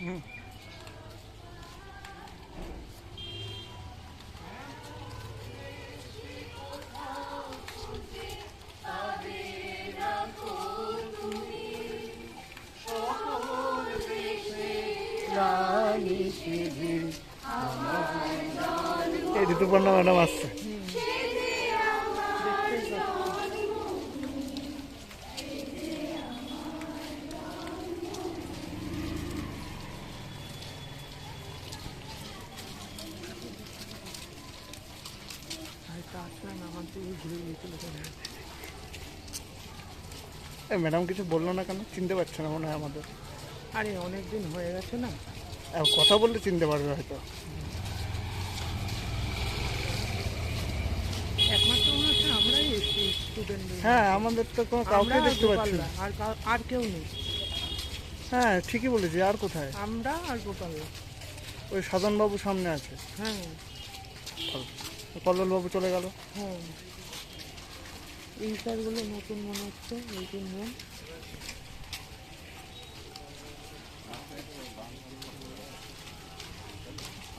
এই ঋতুপর্ণা ম্যাডাম আসছে এই ম্যাডাম কিছু বলল না কেন? চিনতে পারছে না মনে হয় আমাদের। আরে অনেক দিন হয়ে গেছে না। কথা বললে চিনতে পারবে হয়তো। হ্যাঁ আমাদের তো কোনো কাউকে দেখতে পাচ্ছি না। আর আর কেউ নেই। হ্যাঁ ঠিকই বলেছি আর কোথায়? আমরা আর গোপাল্লা ওই সাধনবাবু সামনে আছে। হ্যাঁ। কল্লোল বাবু চলে গেল। হ্যাঁ। এই স্যারগুলো নতুন মনে হচ্ছে এই তিনজন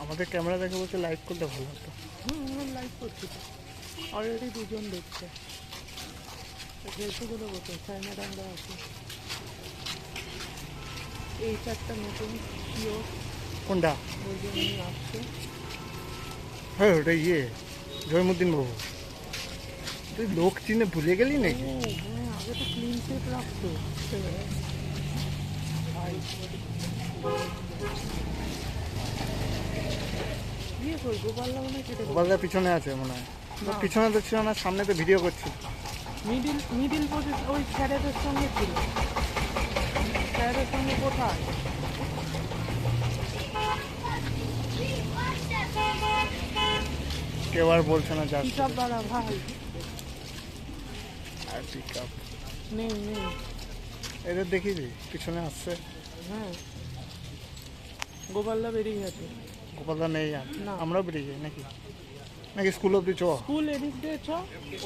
আমাদের ক্যামেরা দেখে বলছে লাইভ করলে ভালো হতো। হুম আমরা লাইভ করছি তো। অলরেডি দুজন দেখছে। যেহেতুগুলো বসে স্যার ম্যাডামরা আছে। এই চারটা নতুন পিওর কোনটা? ওই জন্য আসছে। হ্যাঁ ওটা ইয়ে জয়মুদ্দিন বাবু। তুই লোক চিনে ভুলে গেলি নাকি? হ্যাঁ আগে তো ক্লিন সেট রাখতো। ইয়ে কই গোপাল্লা হয় কেটে গোপালদা পিছনে আছে মনে হয়। পিছনে তো ছিল না সামনে তো ভিডিও করছি। মিডিল মিডিল পজিশন ওই স্যারেদের সঙ্গে ছিল। স্যারেদের সঙ্গে কোথায়? কেউ আর বলছে না যার হিসাব বাড়া ভাই আর পিক আপ নেই নেই। এদের দেখিয়েছি পিছনে আসছে। হ্যাঁ। গোপাল্লা বেরিয়ে গেছে। গোপালদা নেই আর। না। আমরাও বেরিয়ে যাই নাকি? নাকি স্কুল অব্দি চ? স্কুল এদিক দিয়ে ছ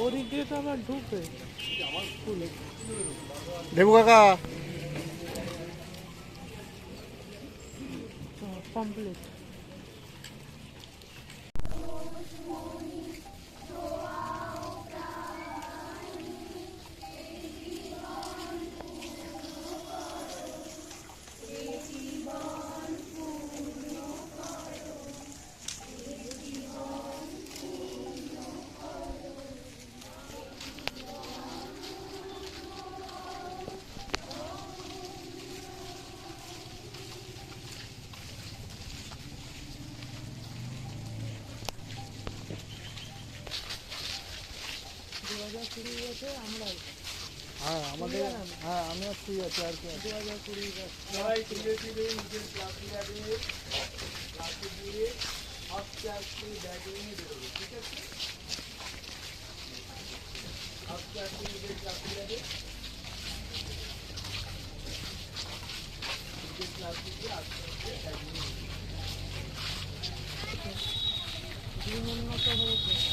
ওদিক দিয়ে তো আবার ঢুকে স্কুলে দেবু কাকা! কমপ্লিট দু হাজার কুড়ি গেছে আমরা হ্যাঁ আমাদের হ্যাঁ আমি আর তুই আছি আর কি আছে দু হাজার কুড়ি সবাই ধীরে ধীরে নিজের ক্লাসে যাবে ক্লাসে গিয়ে আস্তে আস্তে ব্যাগে নিয়ে বেরোবে ঠিক আছে আস্তে আস্তে নিজের ক্লাসে যাবে নিজের ক্লাসে গিয়ে আস্তে আস্তে ব্যাগে নিয়ে বেরোবে। হয়েছে